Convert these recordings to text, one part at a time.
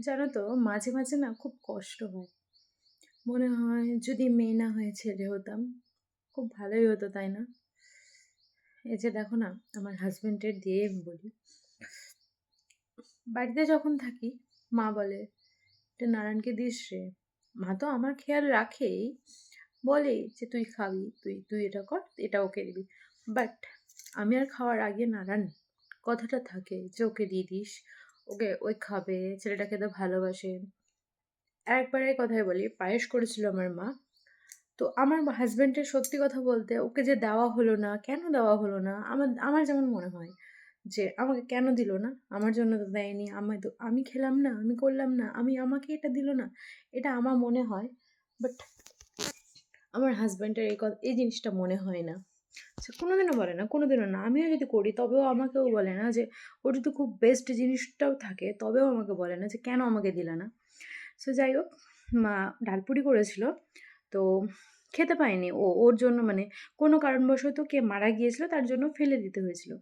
জানো তো মাঝে, মাঝে না খুব কষ্ট হয়। মনে হয় যদি মেয়ে না হয়ে ছেলে হতাম, খুব ভালোই হতো, তাই না? এই যে দেখো না, আমার হাজব্যান্ডের দিয়ে বলি। বাড়িতে যখন থাকি, মা বলে, "এটা নারায়ণকে দিস রে।" মা তো আমার খেয়াল রাখেই, বলে যে, "তুই খাবি, তুই তুই এটা কর, এটা ওকে দিবি।" বাট আমি আর খাওয়ার আগে নারায়ণ কথাটা থাকে যে, "ওকে দিয়ে দিস, ওকে ওই খাবে, ছেলেটা খেতে ভালোবাসে।" একবারের কথাই বলি, পায়েস করেছিল আমার মা। তো আমার হাজব্যান্ডের সত্যি কথা বলতে ওকে যে দেওয়া হলো না, কেন দেওয়া হলো না? আমার আমার যেমন মনে হয় যে, আমাকে কেন দিল না? আমার জন্য তো দেয়নি। আমায় তো আমি খেলাম না, আমি করলাম না, আমি আমাকে এটা দিল না। এটা আমার মনে হয়। বাট আমার হাজব্যান্ডের এই কথা এই জিনিসটা মনে হয় না। সে কোনোদিনও বলে না, কোনোদিনও না। আমিও যদি করি তবেও আমাকেও বলে না যে, ওর যদি খুব বেস্ট জিনিসটাও থাকে তবেও আমাকে বলে না যে, "কেন আমাকে দিলে না?" সো যাই হোক, মা ডালপুরি করেছিল। তো খেতে পায়নি ও। ওর জন্য মানে কোনো কারণবশত কে মারা গিয়েছিল তার জন্য ফেলে দিতে হয়েছিল।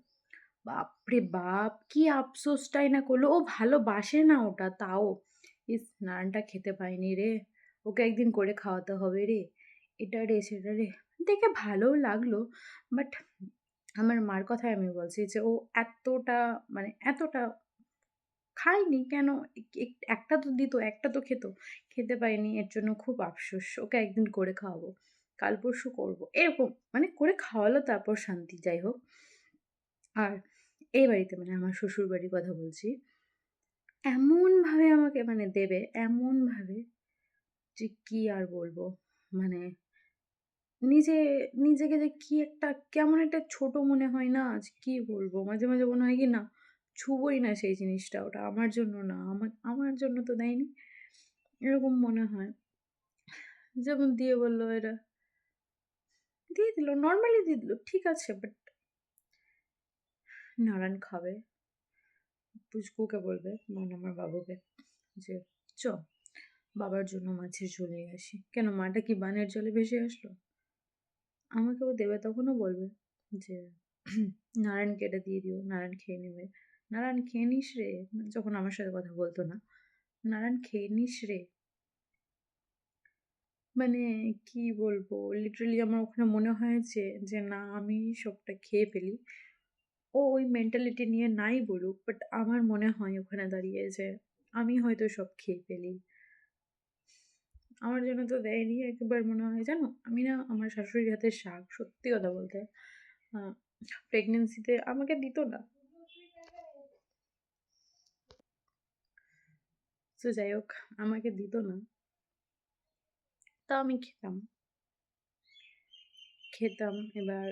বাপরে বাপ! কি আফসোসটাই না করল। ও ভালোবাসে না ওটা তাও। ইস! নানটা খেতে পায়নি রে। ওকে একদিন করে খাওয়াতে হবে রে। এটা রে, সেটা রে। দেখে ভালোও লাগল। বাট আমার মার কথায় আমি বলছি যে ও এতটা মানে এতটা খায়নি কেন? এক এক একটা তো দিত, একটা তো খেত। খেতে পায়নি এর জন্য খুব আফসোস। ওকে একদিন করে খাওয়াবো। কাল পরশু করব এরকম মানে করে খাওয়ালো তারপর শান্তি। যাই হোক। আর এই বাড়িতে মানে আমার শ্বশুরবাড়ির কথা বলছি। এমনভাবে আমাকে মানে দেবে, এমনভাবে যে কি আর বলব? মানে নিজে নিজেকে যে কি একটা কেমন একটা ছোট মনে হয় না? আজ কি বলব? মাঝে, মাঝে মনে হয় কি না ছুবোই না সেই জিনিসটা। ওটা আমার জন্য না। আমার আমার জন্য তো দেয়নি। এরকম মনে হয়। যেমন দিয়ে বলল এরা দিয়ে দিল, নর্মালি দিয়ে দিল। ঠিক আছে বাট নারায়ণ খাবে। পুচকুকে বলবে মানে আমার বাবুকে যে, "চ বাবার জন্য মাছের ঝোল নিয়ে আসি।" কেন মাটা কি বানের জলে ভেসে আসলো? আমাকেও দেবে তখনও বলবে যে, "নারায়ণকে এটা দিয়ে দিও, নারায়ণ খেয়ে নেবে।" "নারায়ণ খেয়ে নিস রে।" মানে যখন আমার সাথে কথা বলতো না। "নারায়ণ খেয়ে নিস রে।" মানে কি বলব? লিটারালি আমার ওখানে মনে হয়েছে যে না আমি সবটা খেয়ে ফেলি। ও ওই মেন্টালিটি নিয়ে নাই বলুক, বাট আমার মনে হয় ওখানে দাঁড়িয়ে যে আমি হয়তো সব খেয়ে ফেলি। আমার জন্য তো দেয়নি। একবার মনে হয় জানো? আমি না আমার শাশুড়ির হাতের শাক, সত্যি কথা বলতে আ প্রেগন্যান্সিতে আমাকে দিত না। সো যাই হোক, আমাকে দিত না। তা আমি খেতাম। খেতাম, এবার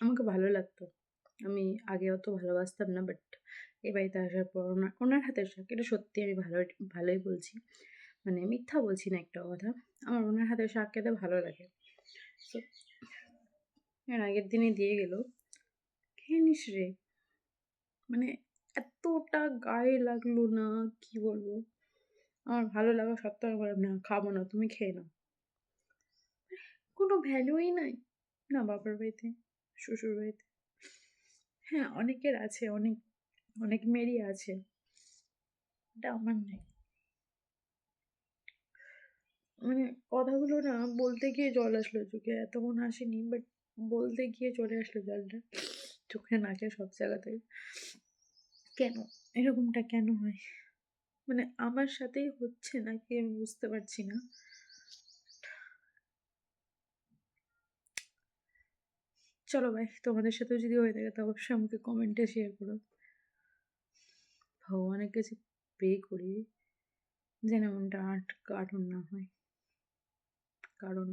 আমাকে ভালো লাগতো। আমি আগে অত ভালোবাসতাম না বাট এ বাড়িতে আসার পর ওনার ওনার হাতের শাক, এটা সত্যি আমি ভালো, ভালোই বলছি। মানে মিথ্যা বলছি না একটা কথা। আমার ওনার হাতের শাক খেতে ভালো লাগে। সো এর আগের দিনে দিয়ে গেল। খেয়ে নিস রে। মানে এতটা গায়ে লাগল না কি বলব? আমার ভালো লাগা সত্ত্বেও আমি বললাম, "না খাব না, তুমি খেয়ে নাও।" কোনো ভ্যালুই নাই। না বাবার বাড়িতে, শ্বশুর বাড়িতে। হ্যাঁ, অনেকের আছে, অনেক অনেক মেয়েরই আছে। এটা আমার নাই। মানে কথাগুলো না বলতে গিয়ে জল আসলো চোখে। এতক্ষণ আসেনি বাট বলতে গিয়ে চলে আসলো জলটা। চোখে, নাকে সব জায়গাতে। কেন? এরকমটা কেন হয়? মানে আমার সাথেই হচ্ছে নাকি আমি বুঝতে পারছি না। চলো ভাই, তোমাদের সাথেও যদি হয়ে থাকে তো অবশ্যই আমাকে কমেন্টে শেয়ার করো। ভগবানের কাছে পে করি যেন এমনটা আর কারোর না হয়। কারণ